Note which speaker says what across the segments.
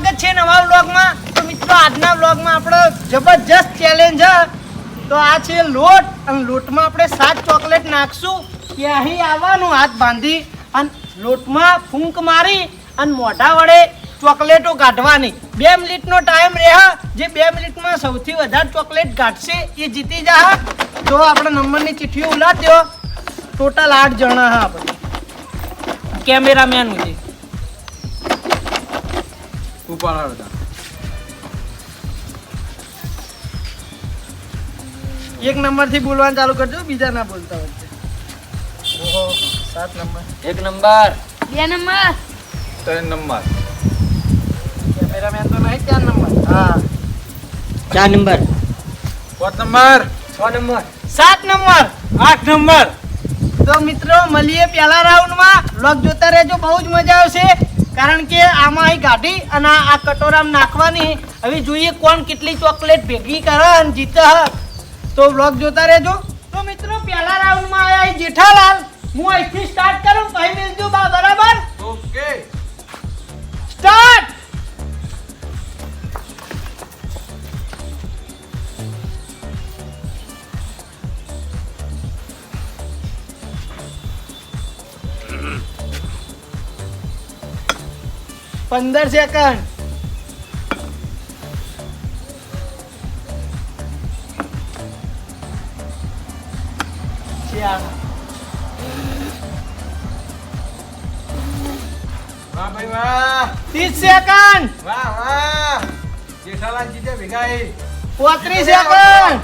Speaker 1: સ્વાગત છે નવા વ્લોગમાં. તો મિત્રો, આજના વ્લોગમાં આપણો જબરજસ્ત ચેલેન્જ છે. તો આ છે લોટ. અને લોટમાં આપણે સાત ચોકલેટ નાખશું. અહીં આવવાનું હાથ બાંધી. અને લોટમાં ફૂંક મારી અને મોઢા વડે ચોકલેટો કાઢવાની. બે મિનિટનો ટાઈમ રહે. જે બે મિનિટમાં સૌથી વધારે ચોકલેટ કાઢશે, એ જીતી જા. તો આપણે નંબરની ચિઠ્ઠીઓ ઉલાદ દો ટોટલ આઠ જણા હા. આપણે કેમેરામેન છે
Speaker 2: ઉપાડ હતા
Speaker 1: એક નંબરથી બોલવાનું ચાલુ કરજો બીજા ના બોલતા વચ્ચે ઓહો સાત નંબર.
Speaker 3: એક નંબર.
Speaker 4: બે નંબર.
Speaker 2: ત્રણ નંબર.
Speaker 1: કેમેરામેન તો નહીં ચાર નંબર. હા.
Speaker 3: ચાર નંબર.
Speaker 2: પાંચ નંબર.
Speaker 3: છ નંબર.
Speaker 1: સાત નંબર.
Speaker 2: આઠ નંબર.
Speaker 1: તો મિત્રો મળીએ પહેલા રાઉન્ડમાં લોક જોતા રહેજો બહુ જ મજા આવશે. કારણ કે આમાં અહીં ગાડી અને આ કટોરામ નાખવાની. હવે જોઈએ કોણ કેટલી ચોકલેટ ભેગી કરે અને જીતે. તો વ્લોગ જોતા રહેજો. તો મિત્રો પહેલા રાઉન્ડમાં આવ્યા અહીં જેઠાલાલ. હું અહીંથી સ્ટાર્ટ કરું પછી મિલજો બા બરાબર?
Speaker 2: ઓકે
Speaker 1: સ્ટાર્ટ પંદર સેકન્ડ ચાર
Speaker 2: વાહ ભાઈ વાહ
Speaker 1: ત્રીસ સેકન્ડ
Speaker 2: વાહ વાહ જેઠાલાલ જીતે ભેગા એ
Speaker 1: પોત્રીસ સેકન્ડ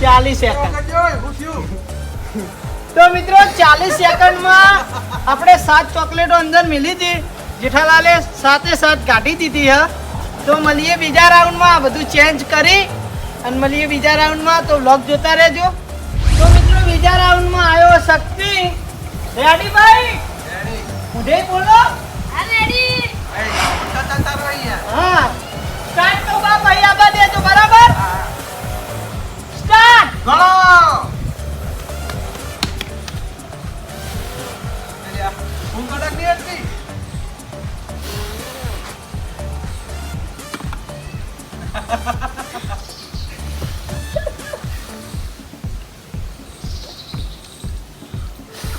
Speaker 1: ચાલીસ સેકન્ડ
Speaker 2: કરજો હું થયું
Speaker 1: તો મિત્રો ચાલીસ સેકન્ડમાં આપણે સાત ચોકલેટો અંદર મિલી હતી. જેઠાલાલે સાતે સાત કાઢી દીધી હા. તો મળીએ બીજા રાઉન્ડમાં. આ બધું ચેન્જ કરી અને મળીએ બીજા રાઉન્ડમાં. તો વ્લોગ જોતા રહેજો. તો મિત્રો બીજા રાઉન્ડમાં આવ્યો શક્તિ. રેડી ભાઈ?
Speaker 2: રેડી
Speaker 1: બોલો. હા સ્ટાર્ટ તો બાપ અહીંયા આબા તો બરાબર? સ્ટાર્ટ
Speaker 2: ગણો હતી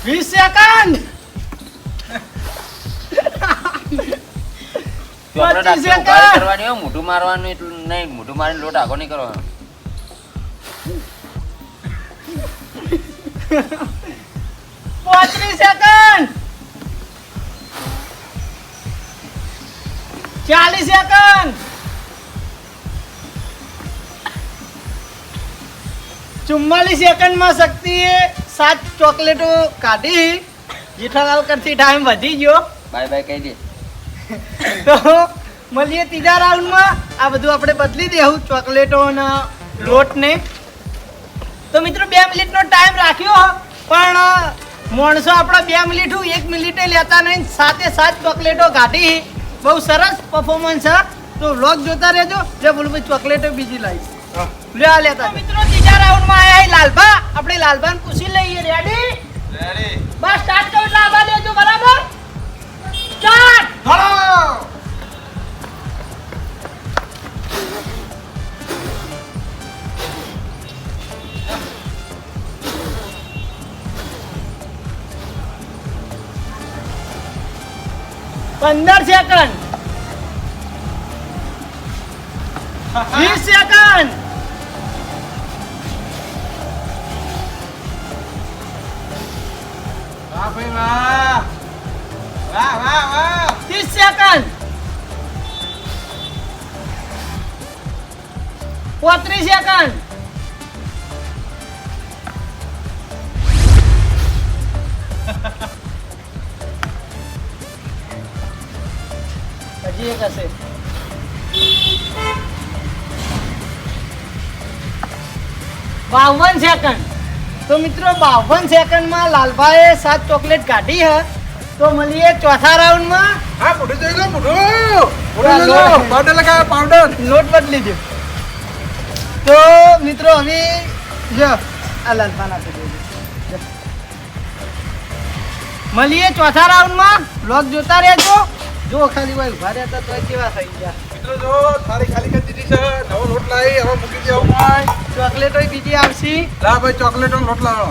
Speaker 1: વીસ સેકન્ડ. પચીસ સેકન્ડ.
Speaker 3: મોઢું મારવાનું એટલું નહીં મોઢું મારીને લોટ આગો નહીં કરવાનો.
Speaker 1: પાંત્રીસ સેકન્ડ. ચાલીસ સેકન્ડ. ચુમ્માલીસ સેકન્ડમાં શક્તિએ સાત ચોકલેટો કાઢી. જેઠાલાલ કરતી ટાઈમ વધી ગયો.
Speaker 3: બાય બાય કહી દે.
Speaker 1: તો મળીએ ત્રીજા રાઉન્ડમાં. આ બધું આપણે બદલી દેવું ચોકલેટો અને લોટને. તો મિત્રો બે મિનિટનો ટાઈમ રાખ્યો પણ માણસો આપણા બે મિનિટ હું એક મિનિટે લેતા નહીં સાથે સાત ચોકલેટો કાઢી. બહુ સરસ પરફોર્મન્સ છે. તો વ્લોગ જોતા રહેજો. જે ભૂલભાઈ ભાઈ ચોકલેટો બીજી લાવીશ લે આ લેતા મિત્રો ત્રીજા રાઉન્ડમાં આયા લાલભા. આપણે લાલભાને પૂછી લઈએ. રેડી
Speaker 2: રેડી
Speaker 1: બસ સ્ટાર્ટ કરો એટલે આવા દેજો બરાબર? સ્ટાર્ટ
Speaker 2: ગણો
Speaker 1: પંદર સેકન્ડ વીસ સેકન્ડ
Speaker 2: વાહ ભાઈ વાહ વાહ વાહ વાહ
Speaker 1: ત્રીસ સેકન્ડ પોત્રીસ સેકન્ડ હજી એક હશે બાવન સેકન્ડ તો મિત્રો બાવન સેકન્ડમાં લાલભાઈએ સાત ચોકલેટ કાઢી હે તો મળીએ ચોથા રાઉન્ડમાં
Speaker 2: હા મોઢું જોઈ લો મોઢું પાવડર લગાવ્યો પાવડર.
Speaker 1: લોટ બદલી દો. તો મિત્રો હવે જો આ લાલપાન આપી દેજો મળીએ ચોથા રાઉન્ડમાં બ્લોગ જોતા રહેજો. જો ખાલી ભાઈ ભારે હતા તો કેવા થઈ ગયા?
Speaker 2: મિત્રો જો થાળી ખાલી કરી દીધી છે. નવો લોટ લાવી હવે મૂકી દેવો ભાઈ
Speaker 1: ચોકલેટો બીજી આવશે.
Speaker 2: લા ભાઈ ચોકલેટ લોટ લાવો.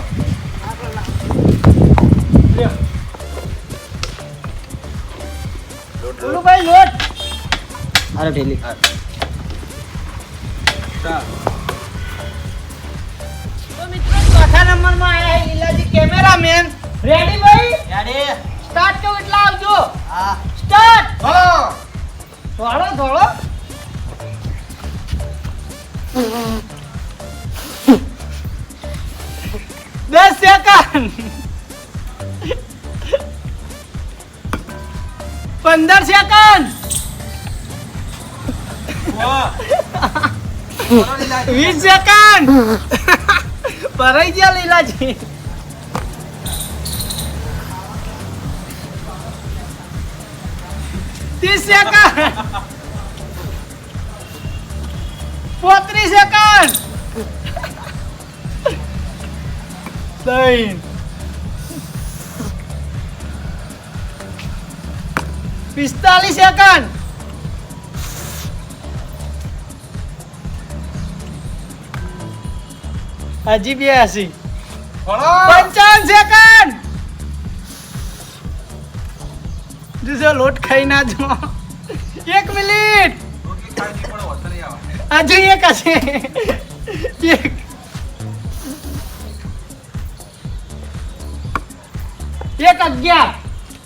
Speaker 1: બોલું ભાઈ લોટ. અરે ઢેલી.
Speaker 2: ચાલ.
Speaker 1: તો મિત્રો ચોથા નંબરમાં આયા છે લીલાજી કેમેરામેન. રેડી ભાઈ? રેડી સ્ટાર્ટ તો એટલા આવજો. હા. સ્ટાર્ટ
Speaker 2: હા
Speaker 1: ધોળો ધોળો દસ સેકન્ડ પંદર સેકન્ડ વીસ સેકન્ડ ભરાઈ ગયા લીલાજી ત્રીસ સેકન્ડ પોત્રીસ સેકન્ડ ત્રણ પિસ્તાલીસ સેકન્ડ હજી બ્યાસી
Speaker 2: ભણો.
Speaker 1: પંચાવન સેકન્ડ જો લોટ ખાઈ ના જો એક મિનિટ. હજુ એક હશે. એક. એક અગિયાર.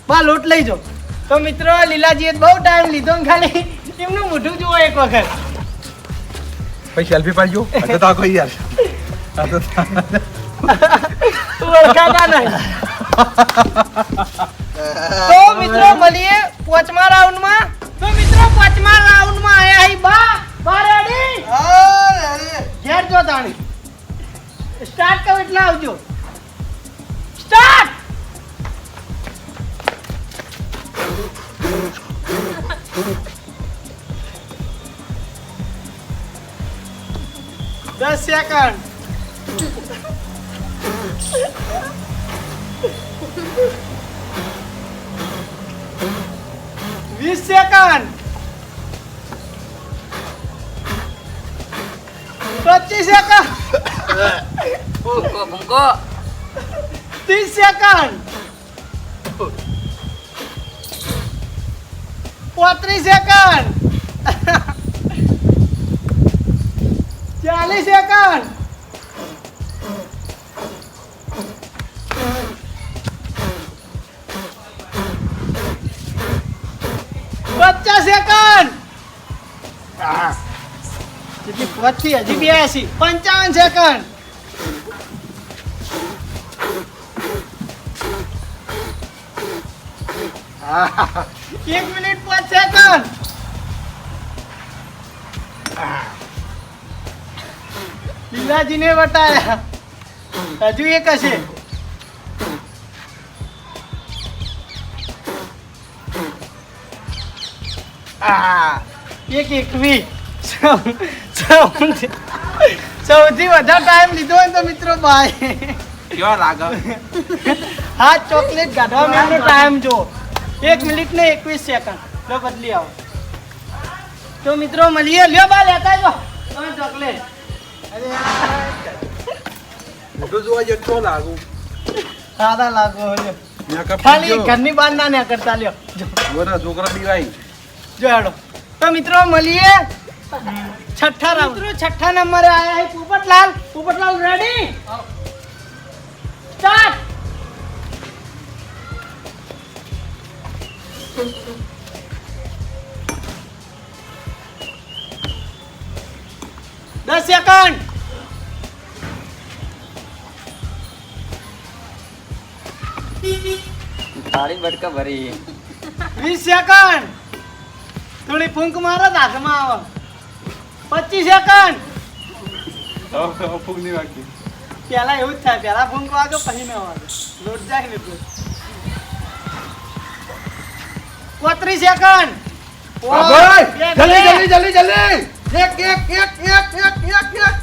Speaker 1: બા લોટ લઈ જો. તો મિત્રો લીલાજીએ બહુ ટાઈમ લીધો ને ખાલી. એમનું મોઢું જુઓ એક વખત.
Speaker 2: ભાઈ સેલ્ફી પાડજો તો તાકો યાર. આ તો તા-
Speaker 1: ઓળખાતા નહીં. તો મિત્રો મળીએ પાંચમા રાઉન્ડમાં. તો મિત્રો પાંચમા રાઉન્ડમાં આયા હી બા. બા રેડી ઘેર જો તાણી. સ્ટાર્ટ કરો એટલે આવજો. સ્ટાર્ટ દસ સેકન્ડ વીસ સેકન્ડ પચીસ સેકન્ડ
Speaker 3: ફૂંકો ફૂંકો
Speaker 1: ત્રીસ સેકન્ડ પોત્રીસ સેકન્ડ ચાલીસ સેકન્ડ પચાસ સેકન્ડ કેટલી પચી હજી બ્યાસી પંચાવન સેકન્ડ. એક મિનિટ પાંચ સેકન્ડ. લીલાજીને બતાયા હજુ એક હશે. એક એકવી સૌથી સૌથી વધારે ટાઈમ લીધો હોય તો મિત્રો બાય
Speaker 2: કેવા લાગે?
Speaker 1: હા ચોકલેટ કાઢવા માટેનો ટાઈમ જો. એક મિનિટ ને એકવીસ સેકન્ડ લો બદલી આવો. તો મિત્રો મળીએ. લ્યો બા લેતા જો. તમે ચોકલેટ
Speaker 2: મોટો જોવા જેટલો લાગુ?
Speaker 1: સાદા લાગો
Speaker 2: હોય
Speaker 1: ખાલી ઘરની બહાર ના ના કરતા લ્યો.
Speaker 2: છોકરા બીવાય
Speaker 1: જો હેડો તો મિત્રો મળીએ. છઠ્ઠા રાઉન્ડ. મિત્રો છઠ્ઠા નંબરે આયા છે પોપટલાલ. પોપટલાલ રેડી સ્ટાર્ટ દસ સેકન્ડ.
Speaker 3: થાળી બટકા ભરી.
Speaker 1: વીસ સેકન્ડ. થોડી ફૂંક મારો હાથમાં આવે. પચીસ સેકન્ડ.
Speaker 2: ફૂંક નહીં વાગતી
Speaker 1: પેલા એવું જ થાય પેલા ફૂંક વાગે પછી મેં વાગે. લોટ જાય ને એટલે પોત્રીસ સેકન્ડ.
Speaker 2: જલ્દી જલ્દી જલ્દી જલ્દી. એક એક એક એક એક એક એક.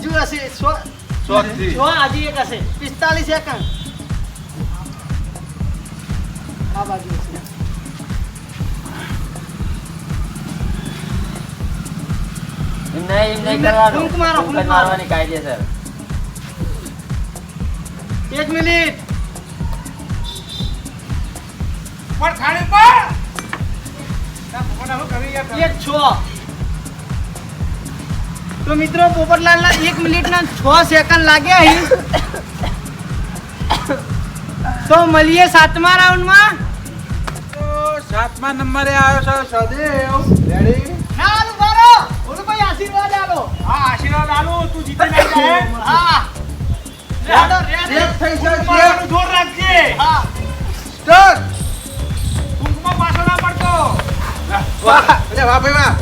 Speaker 1: હજુ હશે. સો. સો હજી એક હશે. પિસ્તાલીસ સેકન્ડ. આ બાજુ છે.
Speaker 3: નહીં નહીં કરવાનું.
Speaker 1: ફૂંક મારો,
Speaker 3: ફૂંક. મારવાની કાયદેસર
Speaker 1: એક મિનિટ.
Speaker 2: પર ખાલી પર ના, મિત્રો પોપટલાલ ના
Speaker 1: એક મિનિટ તો મિત્રો પોપટલાલના એક મિનિટના છ સેકન્ડ લાગ્યા અહીં. તો મળીએ સાતમા રાઉન્ડમાં.
Speaker 2: તો સાતમા નંબરે આવ્યો છે સદેવ. રેડી
Speaker 1: આશીર્વાદ આલો.
Speaker 2: હા આશીર્વાદ આલો તું જીતી જાય
Speaker 1: હા. રેડો, રેડો.
Speaker 2: થઈ જાય
Speaker 5: જોર રાખજે.
Speaker 1: હા.
Speaker 2: સ્ટાર્ટ
Speaker 5: કુંકમાં પાછો ના પડતો.
Speaker 2: વાહ અરે વાહ ભાઈ વાહ.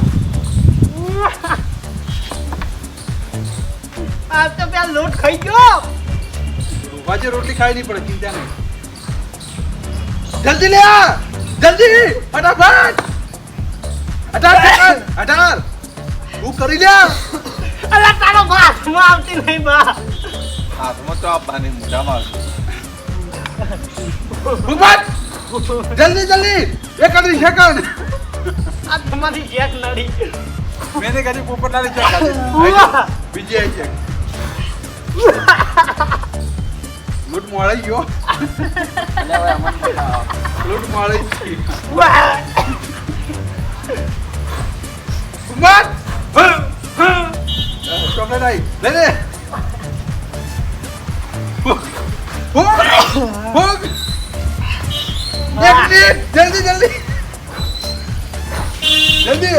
Speaker 1: આ તો પેલા લોટ ખાઈ ગયો.
Speaker 2: વાજે રોટલી ખાઈ નહીં પડે ચિંતા નહીં. જલ્દી લે આ! જલ્દી. ફટાફટ અઢાર અઢાર. તું કરી લે.
Speaker 1: અલા તારો બાસમાં આવતી નહીં બા.
Speaker 2: હાથમાં તો આપવાની મોઢામાં ભૂપત જલ્દી જલ્દી. એક અઢી સેકન્ડ
Speaker 1: આ તમારી એક નડી.
Speaker 2: મેને કદી પોપટલાલી ચેક. બીજી આઈ ચેક લૂટ મોડાઈ ગયો. લૂટ મોડાઈ
Speaker 1: ઉવા.
Speaker 2: ભૂપત ચોકલેટ આવી લે લે જલ્દી જલ્દી જલ્દી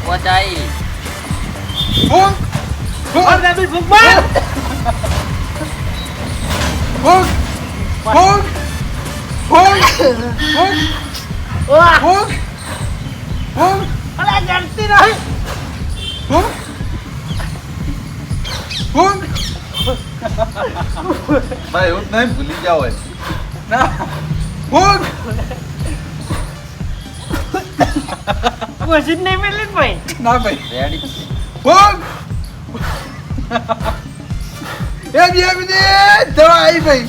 Speaker 3: પહોંચાઈ
Speaker 2: ભૂખ ભૂખ
Speaker 1: અરે બેબી ભૂખમાં.
Speaker 2: ભૂખ ભૂખ ભૂખ ભૂખ
Speaker 1: ઉવા.
Speaker 2: ભૂખ ભૂખ
Speaker 1: અલા જડતી નહીં
Speaker 2: ભૂખ ભૂખ
Speaker 6: ભાઈ એવું નહીં ભૂલી જાઓ હોય
Speaker 2: ના ભૂખ
Speaker 1: પછી જ નહીં મિલી ને ભાઈ
Speaker 2: ના ભાઈ
Speaker 3: રેડી.
Speaker 2: ભૂખ એ બે મિનિટ દવા આવી ભાઈ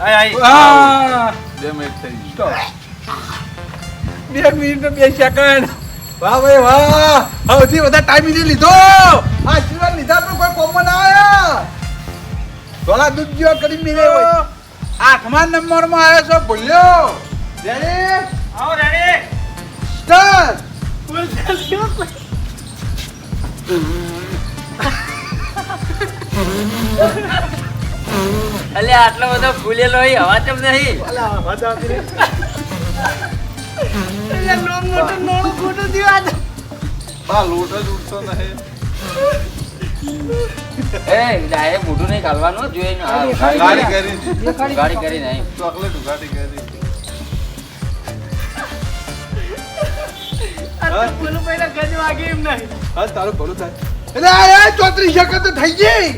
Speaker 5: આય આય
Speaker 2: આ
Speaker 6: બે મિનિટ થઈ ગઈ.
Speaker 2: બે મિનિટ બે સેકન્ડ વાહ ભાઈ વાહ સૌથી વધારે ટાઈમ એને લીધો આશીર્વાદ લીધા પણ કોઈ કોમમાં ના આયા ધોળા દૂધ જેવા કરી મેળે હોય આઠમા નંબરમાં આવ્યો છો ભૂલ્યો રેડી
Speaker 5: આવો રેડી
Speaker 2: સ્ટાર્ટ
Speaker 3: અલે આટલો બધો ફૂલેલો હોય હવા ચમ નહીં.
Speaker 1: લોમ મોટું નોણું ખોટું થયું
Speaker 6: નહીં.
Speaker 3: એ ડાયરેક્ટ મોઢું નહીં આ
Speaker 6: ગાડી કરી.
Speaker 3: ગાડી કરી નહીં.
Speaker 6: ચોકલેટ ઉઘાડી કરી.
Speaker 1: પેલું પહેલા ગજ વાગે એમ નહીં.
Speaker 2: હા તારું ભલું થાય. એટલે ચોત્રીસ સેકન્ડ તો થઈ ગઈ.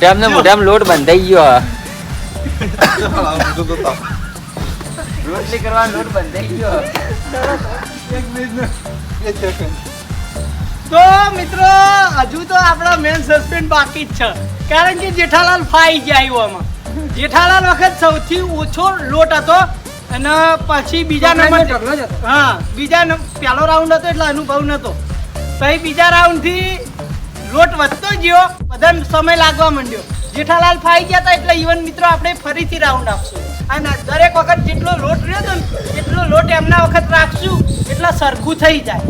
Speaker 3: મોઢામાં ને મોઢામાં લોટ બંધાઈ ગયો
Speaker 6: તો
Speaker 3: રોટલી લોટ બંધાઈ ગયો.
Speaker 1: મિત્રો હજુ તો આપણા મેન સસ્પેન્ડ બાકી જ છે. કારણ કે જેઠાલાલ ફાઈ ગયા આવ્યોમાં જેઠાલાલ વખત સૌથી ઓછો લોટ હતો અને પછી બીજા નંબર હા બીજા પહેલો રાઉન્ડ હતો એટલે અનુભવ નતો. પછી બીજા રાઉન્ડથી લોટ વધતો ગયો બધાને સમય લાગવા માંડ્યો. જેઠાલાલ ફાઈ ગયા હતા એટલે ઈવન મિત્રો આપણે ફરીથી રાઉન્ડ આપશું. અને દરેક વખત જેટલો લોટ રહ્યો હતો ને એટલો લોટ એમના વખત રાખશું એટલે સરખું થઈ જાય.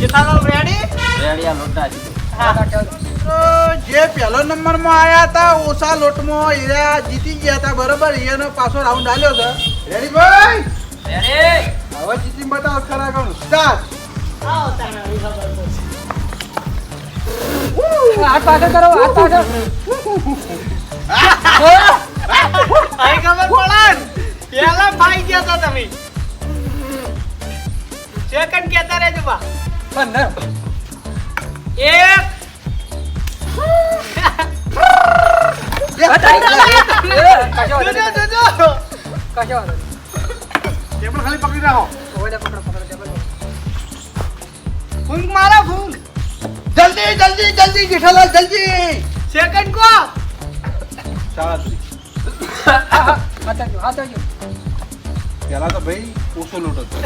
Speaker 1: જેઠાલાલ રેડી
Speaker 3: રેડી આ લોટ
Speaker 2: જે પહેલો નંબરમાં આવ્યા હતા ઓછા લોટમાં એરા જીતી ગયા હતા બરોબર? એનો પાછો રાઉન્ડ આલ્યો છે રેડી ભાઈ હવે જીતી બતાવો ખરા કોણ સ્ટાર્ટ
Speaker 1: આવો તાણે આવી ખબર પડશે. અહીં ખબર પડે ને? પહેલા ફાઈ ગયા હતા તમે. સેકન્ડ કહેતા રહેજો બા. એક.
Speaker 2: ખાલી પકડી રાખો.
Speaker 1: ફૂંક ફૂંક.
Speaker 2: જલ્દી જલ્દી જલ્દી જેઠાલાલ જલ્દી.
Speaker 1: સેકન્ડ કો?
Speaker 2: પેલા તો ભાઈ ઓછો લોટ હતો.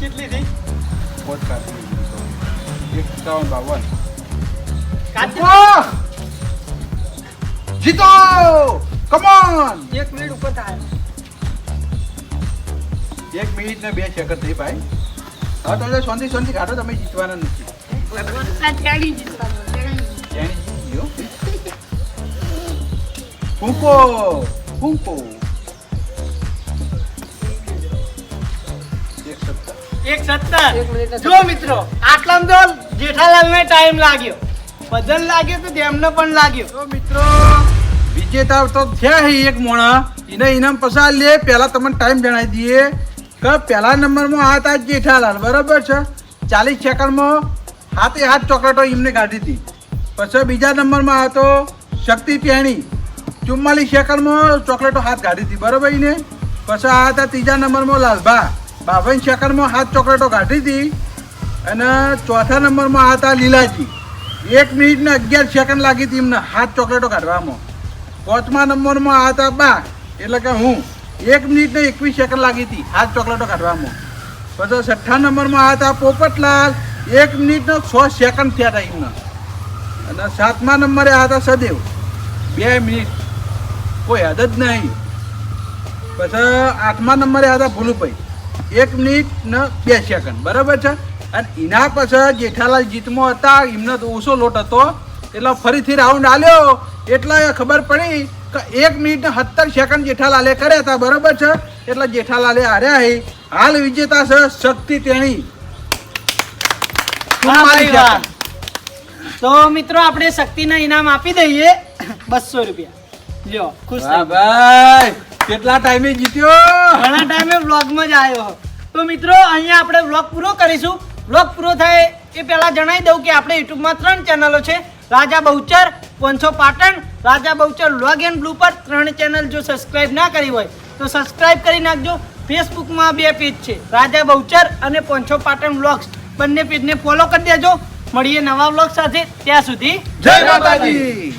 Speaker 1: કેટલી થઈ?
Speaker 2: પોચ કાઢી એકાવન બાવન! જીતો! કમોન
Speaker 1: એક મિનિટ ઉપર થાય.
Speaker 2: એક મિનિટ ને બે સેકન્ડ થઈ ભાઈ. હવે તમે શાંતિ શાંતિ કાઢો તમે જીતવાના નથી. ફૂંકો. ફૂંકો. એક સત્તર.
Speaker 1: જો મિત્રો આટલામાં તો જેઠાલાલને ટાઈમ લાગ્યો. બદલ લાગ્યો તો તેમને પણ લાગ્યો?
Speaker 2: તો મિત્રો વિજેતા તો થયા છે એક મોણા. એને ઇનામ પસાર લે પહેલા તમને ટાઈમ જણાવી દઈએ. કે પહેલા નંબરમાં આ હતા જેઠાલાલ, બરાબર છે? ચાલીસ સેકન્ડમાં હાથે હાથ ચોકલેટો એમને કાઢી હતી. પછી બીજા નંબરમાં હતો શક્તિ પેણી ચુમ્માલીસ સેકન્ડમાં ચોકલેટો હાથ કાઢી હતી, બરાબર એને પછી આ હતા ત્રીજા નંબરમાં લાલભા. બાવન સેકન્ડમાં હાથ ચોકલેટો કાઢી હતી. અને ચોથા નંબરમાં હતા લીલાજી. એક મિનિટને અગિયાર સેકન્ડ લાગી હતી એમને હાથ ચોકલેટો કાઢવામાં. પાંચમા નંબરમાં હતા બા, એટલે કે હું. એક મિનિટ ને એકવીસ સેકન્ડ લાગી હતી. હાથ ચોકલેટો કાઢવામાં. પછી છઠ્ઠા નંબરમાં આ હતા પોપટલાલ. એક મિનિટ ને છ સેકન્ડ થયા હતા એમના. અને સાતમા નંબરે આ હતા સદેવ. બે મિનિટ. કોઈ હદ જ નહીં. પછી આઠમા નંબરે આ હતા ભૂલુભાઈ. એક મિનિટ ને બે સેકન્ડ બરાબર છે? અને એના પછી જેઠાલાલ જીતમાં હતા. એમને તો ઓછો લોટ હતો. એટલે ફરીથી રાઉન્ડ આલ્યો એટલે ખબર પડી એક મિનિટ સત્તર સેકન્ડ જેઠાલાલે કર્યા હતા બરાબર છે? એટલે જેઠાલાલે હાર્યા હે. હાલ વિજેતા છે શક્તિ તેણી.
Speaker 1: તો મિત્રો આપણે શક્તિના ઇનામ આપી દઈએ. બસો રૂપિયા. લ્યો ખુશ
Speaker 2: ભાઈ કેટલા ટાઈમે જીત્યો?
Speaker 1: ઘણા ટાઈમે વ્લોગમાં જ આવ્યો તો મિત્રો અહીંયા આપણે વ્લોગ પૂરો કરીશું. વ્લોગ પૂરો થાય એ પહેલા જણાવી દઉં કે આપણે યુટ્યુબમાં ત્રણ ચેનલો છે. રાજા Bahuchar પોંછો Patan, Raja Bahuchar log and blue પર ત્રણ ચેનલ જો સબસ્ક્રાઇબ ના કરી હોય, તો સબસ્ક્રાઇબ કરી નાખજો. ફેસબુકમાં બે પેજ છે, રાજા બહુચર અને પોંછો પાટણ વ્લોગ્સ બંને પેજને ફોલો કરી દેજો. મળીએ નવા વ્લોગ સાથે. ત્યાં સુધી
Speaker 2: જય માતાજી!